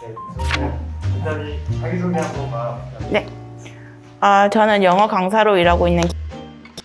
네, 간단히 자기소개 한 번만 부탁드립니다. 아, 저는 영어 강사로 일하고 있는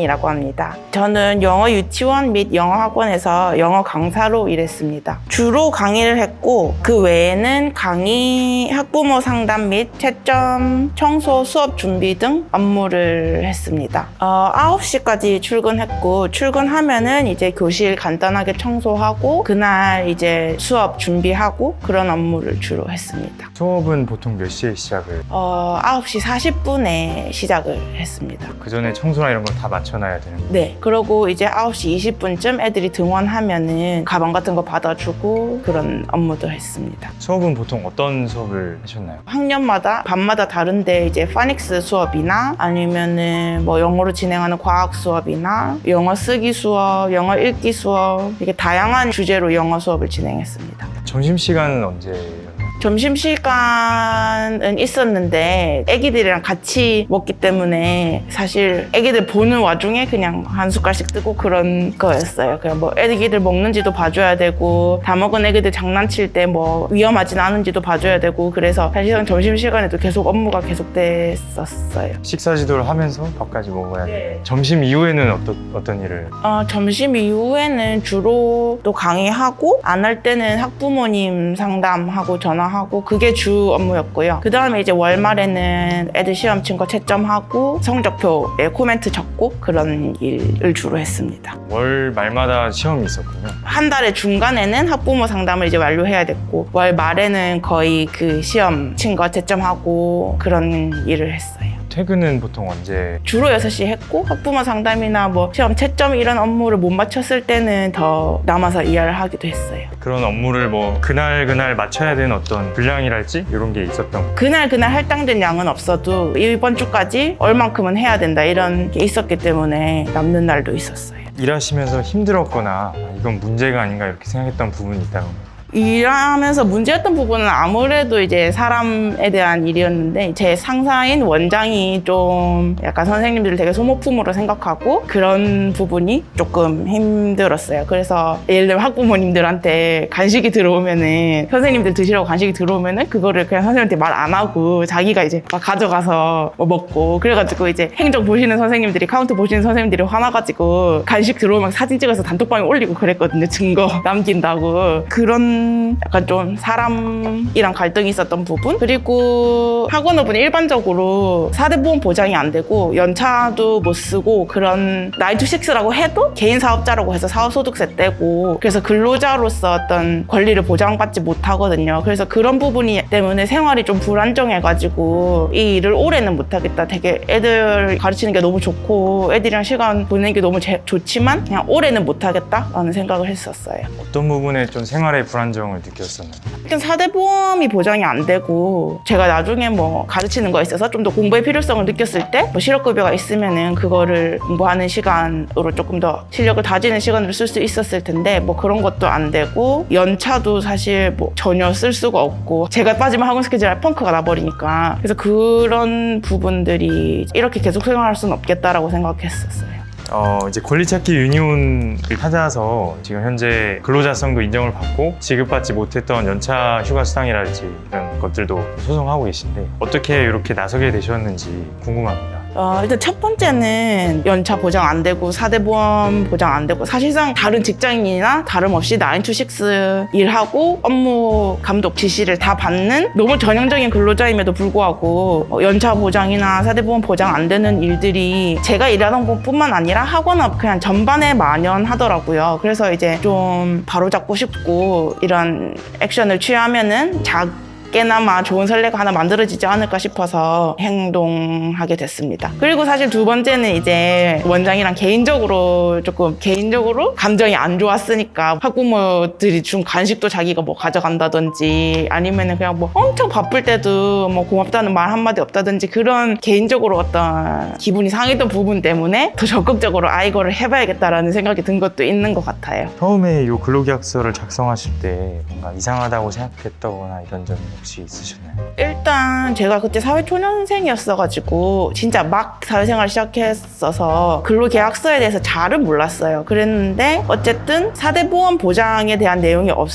이라고 합니다. 저는 영어 유치원 및 영어 학원에서 영어 강사로 일했습니다. 주로 강의를 했고 그 외에는 강의, 학부모 상담 및 채점, 청소, 수업 준비 등 업무를 했습니다. 어, 9시까지 출근했고 출근하면은 이제 교실 간단하게 청소하고 그날 이제 수업 준비하고 그런 업무를 주로 했습니다. 수업은 보통 몇 시에 시작을? 어, 9시 40분에 시작을 했습니다. 그 전에 청소나 이런 걸 다 맞춰놔야 되는 거예요. 네. 그러고 이제 9시 20분쯤 애들이 등원하면은 가방 같은 거 받아주고 그런 업무도 했습니다. 수업은 보통 어떤 수업을 하셨나요? 학년마다 밤마다 다른데 이제 파닉스 수업이나 아니면은 뭐 영어로 진행하는 과학 수업이나 영어 쓰기 수업, 영어 읽기 수업 이렇게 다양한 주제로 영어 수업을 진행했습니다. 점심시간은 언제였나요? 점심시간은 있었는데 애기들이랑 같이 먹기 때문에 사실 애기들 보는 와중에 그냥 한 숟갈씩 뜨고 그런 거였어요. 그냥 뭐 애기들 먹는지도 봐줘야 되고 다 먹은 애기들 장난칠 때 뭐 위험하진 않은지도 봐줘야 되고 그래서 사실상 점심시간에도 계속 업무가 계속됐었어요. 식사 지도를 하면서 밥까지 먹어야 돼. 네. 점심 이후에는 어떤 어떤 일을? 어, 점심 이후에는 주로 또 강의하고 안 할 때는 학부모님 상담하고 전화 하고 그게 주 업무였고요. 그 다음에 이제 월말에는 애들 시험 친 거 채점하고 성적표에 코멘트 적고 그런 일을 주로 했습니다. 월 말마다 시험이 있었군요. 한 달의 중간에는 학부모 상담을 이제 완료해야 됐고 월 말에는 거의 그 시험 친 거 채점하고 그런 일을 했어요. 퇴근은 보통 언제? 주로 6시 했고 학부모 상담이나 뭐 시험 채점 이런 업무를 못 마쳤을 때는 더 남아서 일을 하기도 했어요. 그런 업무를 뭐 그날 그날 맞춰야 되는 어떤 분량이랄지 이런 게 있었던 거. 그날 그날 할당된 양은 없어도 이번 주까지 얼만큼은 해야 된다 이런 게 있었기 때문에 남는 날도 있었어요. 일하시면서 힘들었거나 아, 이건 문제가 아닌가 이렇게 생각했던 부분이 있다면 일하면서 문제였던 부분은 아무래도 이제 사람에 대한 일이었는데 제 상사인 원장이 좀 약간 선생님들을 되게 소모품으로 생각하고 그런 부분이 조금 힘들었어요. 그래서 예를 들면 학부모님들한테 간식이 들어오면은 선생님들 드시라고 간식이 들어오면은 그거를 그냥 선생님한테 말 안 하고 자기가 이제 막 가져가서 뭐 먹고 그래가지고 이제 행정 보시는 선생님들이 카운트 보시는 선생님들이 화나가지고 간식 들어오면 사진 찍어서 단톡방에 올리고 그랬거든요. 증거 남긴다고 그런 약간 좀 사람이랑 갈등이 있었던 부분 그리고 학원업은 일반적으로 사대보험 보장이 안 되고 연차도 못 쓰고 그런 나이투식스라고 해도 개인 사업자라고 해서 사업소득세 떼고 그래서 근로자로서 어떤 권리를 보장받지 못하거든요. 그래서 그런 부분이 때문에 생활이 좀 불안정해가지고 이 일을 올해는 못하겠다. 되게 애들 가르치는 게 너무 좋고 애들이랑 시간 보내는 게 너무 제- 좋지만 그냥 올해는 못하겠다라는 생각을 했었어요. 어떤 부분에 좀 생활의 불안 정을 느꼈었나요? 일단 사대보험이 보장이 안 되고 제가 나중에 뭐 가르치는 거에 있어서 좀 더 공부의 필요성을 느꼈을 때 뭐 실업급여가 있으면은 그거를 공부하는 시간으로 조금 더 실력을 다지는 시간으로 쓸 수 있었을 텐데 뭐 그런 것도 안 되고 연차도 사실 뭐 전혀 쓸 수가 없고 제가 빠지면 학원 스케줄에 펑크가 나버리니까 그래서 그런 부분들이 이렇게 계속 생활할 수는 없겠다라고 생각했었어요. 어, 이제 권리찾기 유니온을 찾아서 지금 현재 근로자성도 인정을 받고 지급받지 못했던 연차 휴가 수당이랄지 이런 것들도 소송하고 계신데 어떻게 이렇게 나서게 되셨는지 궁금합니다. 어, 일단 첫 번째는 연차 보장 안 되고 사대 보험 보장 안 되고 사실상 다른 직장인이나 다름없이 9to6 일하고 업무 감독 지시를 다 받는 너무 전형적인 근로자임에도 불구하고 어, 연차 보장이나 사대 보험 보장 안 되는 일들이 제가 일하던 곳뿐만 아니라 학원업 그냥 전반에 만연하더라고요. 그래서 이제 좀 바로잡고 싶고 이런 액션을 취하면은 작 꽤나마 좋은 선례가 하나 만들어지지 않을까 싶어서 행동하게 됐습니다. 그리고 사실 두 번째는 이제 원장이랑 개인적으로 조금 개인적으로 감정이 안 좋았으니까 학부모들이 준 간식도 자기가 뭐 가져간다든지 아니면은 그냥 뭐 엄청 바쁠 때도 뭐 고맙다는 말 한마디 없다든지 그런 개인적으로 어떤 기분이 상했던 부분 때문에 더 적극적으로 아 이거를 해봐야겠다라는 생각이 든 것도 있는 것 같아요. 처음에 이 근로계약서를 작성하실 때 뭔가 이상하다고 생각했다거나 이런 점이 혹시 있으셨나요? 일단 제가 그때 사회초년생이었어가지고 진짜 막 사회생활 시작했어서 근로계약서에 대해서 잘은 몰랐어요. 그랬는데 어쨌든 사대보험 보장에 대한 내용이 없.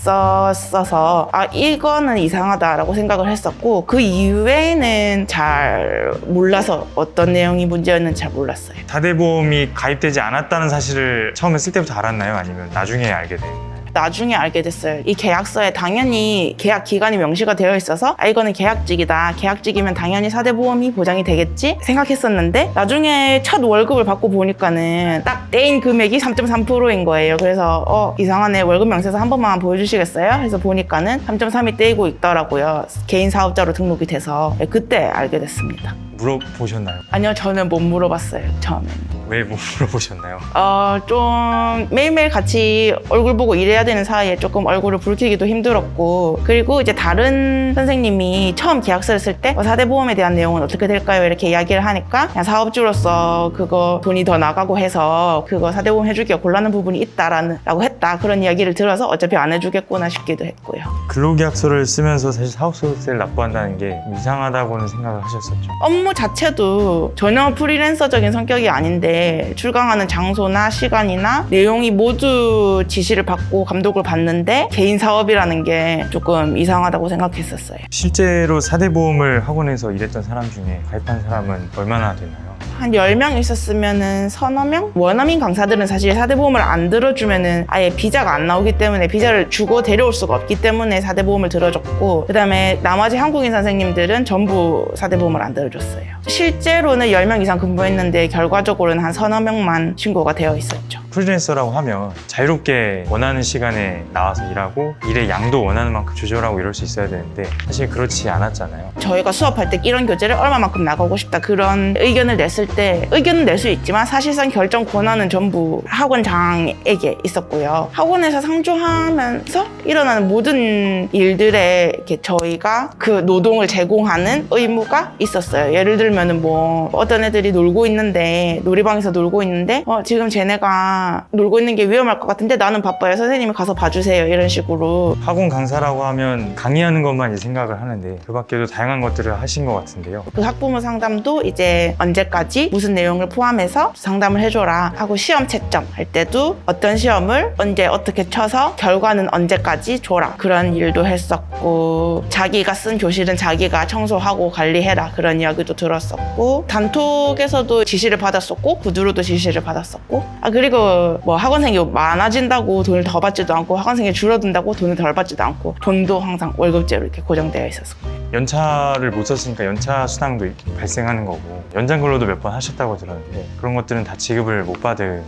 있었어서 아 이거는 이상하다라고 생각을 했었고 그 이후에는 잘 몰라서 어떤 내용이 문제였는지 잘 몰랐어요. 사대보험이 가입되지 않았다는 사실을 처음에 쓸 때부터 알았나요? 아니면 나중에 알게 됐나요? 나중에 알게 됐어요. 이 계약서에 당연히 계약 기간이 명시가 되어 있어서 아 이거는 계약직이다. 계약직이면 당연히 사대보험이 보장이 되겠지 생각했었는데 나중에 첫 월급을 받고 보니까는 딱 떼인 금액이 3.3%인 거예요. 그래서 어 이상하네 월급 명세서 한 번만 보여주시겠어요? 해서 보니까는 3.3이 떼이고 있더라고요. 개인 사업자로 등록이 돼서 네, 그때 알게 됐습니다. 물어보셨나요? 아니요 저는 못 물어봤어요 처음에는. 왜 못 물어보셨나요? 어, 좀 매일매일 같이 얼굴 보고 일해야 되는 사이에 조금 얼굴을 붉히기도 힘들었고 그리고 이제 다른 선생님이 처음 계약서를 쓸 때 어, 사대보험에 대한 내용은 어떻게 될까요? 이렇게 이야기를 하니까 그냥 사업주로서 그거 돈이 더 나가고 해서 그거 사대보험 해주기가 곤란한 부분이 있다라는 라고 했다 그런 이야기를 들어서 어차피 안 해주겠구나 싶기도 했고요. 근로계약서를 쓰면서 사실 사업소득세를 납부한다는 게 이상하다고는 생각을 하셨었죠. 업무 자체도 전혀 프리랜서적인 성격이 아닌데 출강하는 장소나 시간이나 내용이 모두 지시를 받고 감독을 받는데 개인 사업이라는 게 조금 이상하다고 생각했었어요. 실제로 사대보험을 학원에서 일했던 사람 중에 가입한 사람은 얼마나 되나요? 한 10명 있었으면은 서너 명? 원어민 강사들은 사실 사대보험을 안 들어주면은 아예 비자가 안 나오기 때문에 비자를 주고 데려올 수가 없기 때문에 사대보험을 들어줬고 그 다음에 나머지 한국인 선생님들은 전부 사대보험을 안 들어줬어요. 실제로는 10명 이상 근무했는데 결과적으로는 한 서너 명만 신고가 되어 있었죠. 프리랜서라고 하면 자유롭게 원하는 시간에 나와서 일하고 일의 양도 원하는 만큼 조절하고 이럴 수 있어야 되는데 사실 그렇지 않았잖아요. 저희가 수업할 때 이런 교재를 얼마만큼 나가고 싶다 그런 의견을 냈을 때 의견은 낼 수 있지만 사실상 결정 권한은 전부 학원장에게 있었고요. 학원에서 상주하면서 일어나는 모든 일들에 이렇게 저희가 그 노동을 제공하는 의무가 있었어요. 예를 들면은 뭐 어떤 애들이 놀고 있는데 놀이방에서 놀고 있는데 어 지금 쟤네가 놀고 있는 게 위험할 것 같은데 나는 바빠요. 선생님이 가서 봐주세요. 이런 식으로 학원 강사라고 하면 강의하는 것만 이제 생각을 하는데 그 밖에도 다양한 것들을 하신 것 같은데요. 그 학부모 상담도 이제 언제까지 무슨 내용을 포함해서 상담을 해줘라 하고 시험 채점 할 때도 어떤 시험을 언제 어떻게 쳐서 결과는 언제까지 줘라 그런 일도 했었고 자기가 쓴 교실은 자기가 청소하고 관리해라 그런 이야기도 들었었고 단톡에서도 지시를 받았었고 구두로도 지시를 받았었고 아 그리고 뭐 학원생이 많아진다고 돈을 더 받지도 않고 학원생이 줄어든다고 돈을 덜 받지도 않고 돈도 항상 월급제로 이렇게 고정되어 있었고 연차를 못 썼으니까 연차 수당도 발생하는 거고 연장 근로도 몇 번 하셨다고 들었는데 그런 것들은 다 지급을 못 받은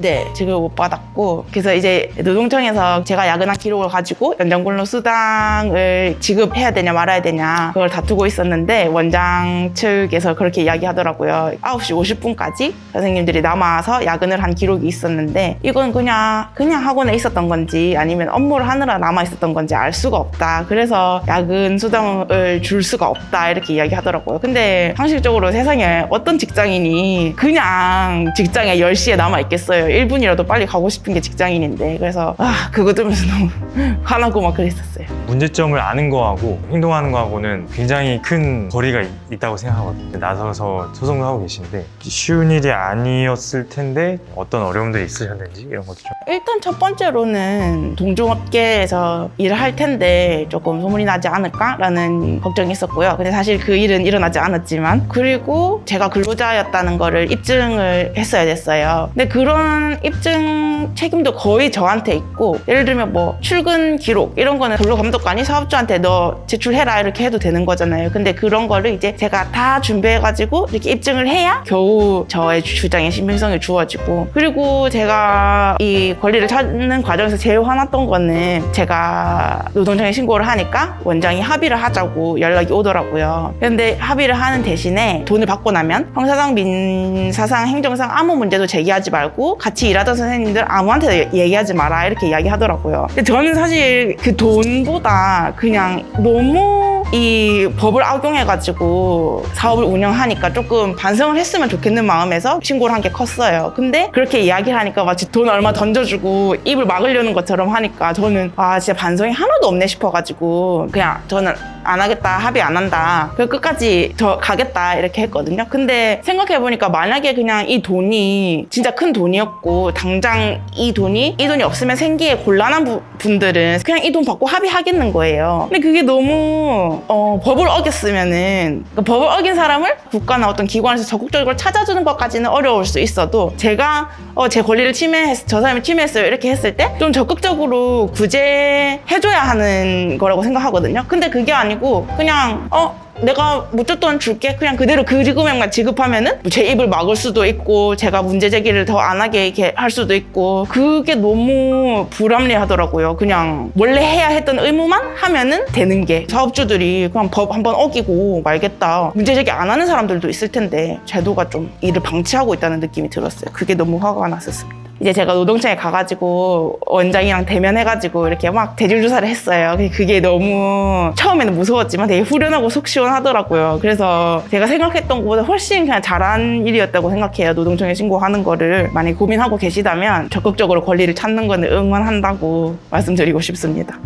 네, 지급을 못 받았고 그래서 이제 노동청에서 제가 야근한 기록을 가지고 연장근로 수당을 지급해야 되냐 말아야 되냐 그걸 다투고 있었는데 원장 측에서 그렇게 이야기하더라고요. 9시 50분까지 선생님들이 남아서 야근을 한 기록이 있었는데 이건 그냥 그냥 학원에 있었던 건지 아니면 업무를 하느라 남아 있었던 건지 알 수가 없다. 그래서 야근 수당을 줄 수가 없다 이렇게 이야기하더라고요. 근데 상식적으로 세상에 어떤 직장인이 그냥 직장에 10시에 남아 있겠어요. 1분이라도 빨리 가고 싶은 게 직장인인데 그래서 아 그거 들으면서 너무 화나고 막 그랬었어요. 문제점을 아는 거하고 행동하는 거하고는 굉장히 큰 거리가 있- 있다고 생각하거든요. 나서서 소송을 하고 계신데 쉬운 일이 아니었을 텐데 어떤 어려움들이 있으셨는지 이런 것도 좀 일단 첫 번째로는 동종업계에서 일을 할 텐데 조금 소문이 나지 않을까라는 걱정이 있었고요. 근데 사실 그 일은 일어나지 않았지만 그리고 제가 근로자였다는 거를 입증을 했어야 됐어요. 근데 그런 입증 책임도 거의 저한테 있고 예를 들면 뭐 출근 기록 이런 거는 근로감독 관이 사업주한테 너 제출해라 이렇게 해도 되는 거잖아요. 근데 그런 거를 이제 제가 다 준비해가지고 이렇게 입증을 해야 겨우 저의 주장에 신빙성이 주어지고 그리고 제가 이 권리를 찾는 과정에서 제일 화났던 거는 제가 노동청에 신고를 하니까 원장이 합의를 하자고 연락이 오더라고요. 근데 합의를 하는 대신에 돈을 받고 나면 형사상, 민사상, 행정상 아무 문제도 제기하지 말고 같이 일하던 선생님들 아무한테도 얘기하지 마라 이렇게 이야기하더라고요. 근데 저는 사실 그 돈보다 그냥 너무 이 법을 악용해가지고 사업을 운영하니까 조금 반성을 했으면 좋겠는 마음에서 신고를 한 게 컸어요. 근데 그렇게 이야기를 하니까 마치 돈 얼마 던져주고 입을 막으려는 것처럼 하니까 저는 아 진짜 반성이 하나도 없네 싶어가지고 그냥 저는 안 하겠다 합의 안 한다. 그 끝까지 저 가겠다 이렇게 했거든요. 근데 생각해보니까 만약에 그냥 이 돈이 진짜 큰 돈이었고 당장 이 돈이 이 돈이 없으면 생기에 곤란한 부- 분들은 그냥 이 돈 받고 합의하겠는 거예요. 근데 그게 너무 어, 법을 어겼으면은 그 법을 어긴 사람을 국가나 어떤 기관에서 적극적으로 찾아주는 것까지는 어려울 수 있어도 제가 어, 제 권리를 침해했 저 사람이 침해했어요. 이렇게 했을 때 좀 적극적으로 구제해줘야 하는 거라고 생각하거든요. 근데 그게 아니고 그냥 어 내가 무조건 줄게. 그냥 그대로 그 금액만 지급하면은 제 입을 막을 수도 있고 제가 문제 제기를 더 안 하게 이렇게 할 수도 있고 그게 너무 불합리하더라고요. 그냥 원래 해야 했던 의무만 하면은 되는 게. 사업주들이 그냥 법 한번 어기고 말겠다. 문제 제기 안 하는 사람들도 있을 텐데 제도가 좀 이를 방치하고 있다는 느낌이 들었어요. 그게 너무 화가 났었습니다 이제 제가 노동청에 가가지고 원장이랑 대면해가지고 이렇게 막 대질 조사를 했어요. 그게 너무 처음에는 무서웠지만 되게 후련하고 속 시원하더라고요. 그래서 제가 생각했던 것보다 훨씬 그냥 잘한 일이었다고 생각해요. 노동청에 신고하는 거를 많이 고민하고 계시다면 적극적으로 권리를 찾는 거는 응원한다고 말씀드리고 싶습니다.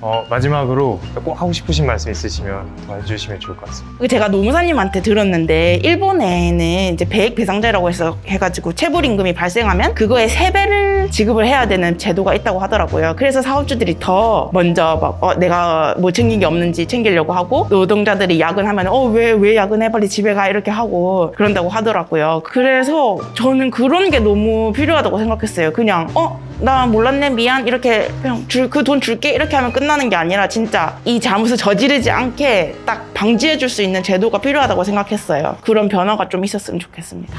어, 마지막으로 꼭 하고 싶으신 말씀 있으시면 더 해주시면 좋을 것 같습니다. 그 제가 노무사님한테 들었는데 일본에는 이제 배액 배상제라고 해서 해가지고 체불 임금이 발생하면 그거의 세 배를 지급을 해야 되는 제도가 있다고 하더라고요. 그래서 사업주들이 더 먼저 막 어, 내가 뭐 챙긴 게 없는지 챙기려고 하고 노동자들이 야근하면 어 왜 왜 야근해 빨리 집에 가 이렇게 하고 그런다고 하더라고요. 그래서 저는 그런 게 너무 필요하다고 생각했어요. 그냥 어 나 몰랐네 미안 이렇게 그냥 그돈 줄게 이렇게 하면 끝나는 게 아니라 진짜 이 잘못을 저지르지 않게 딱 방지해 줄 수 있는 제도가 필요하다고 생각했어요. 그런 변화가 좀 있었으면 좋겠습니다.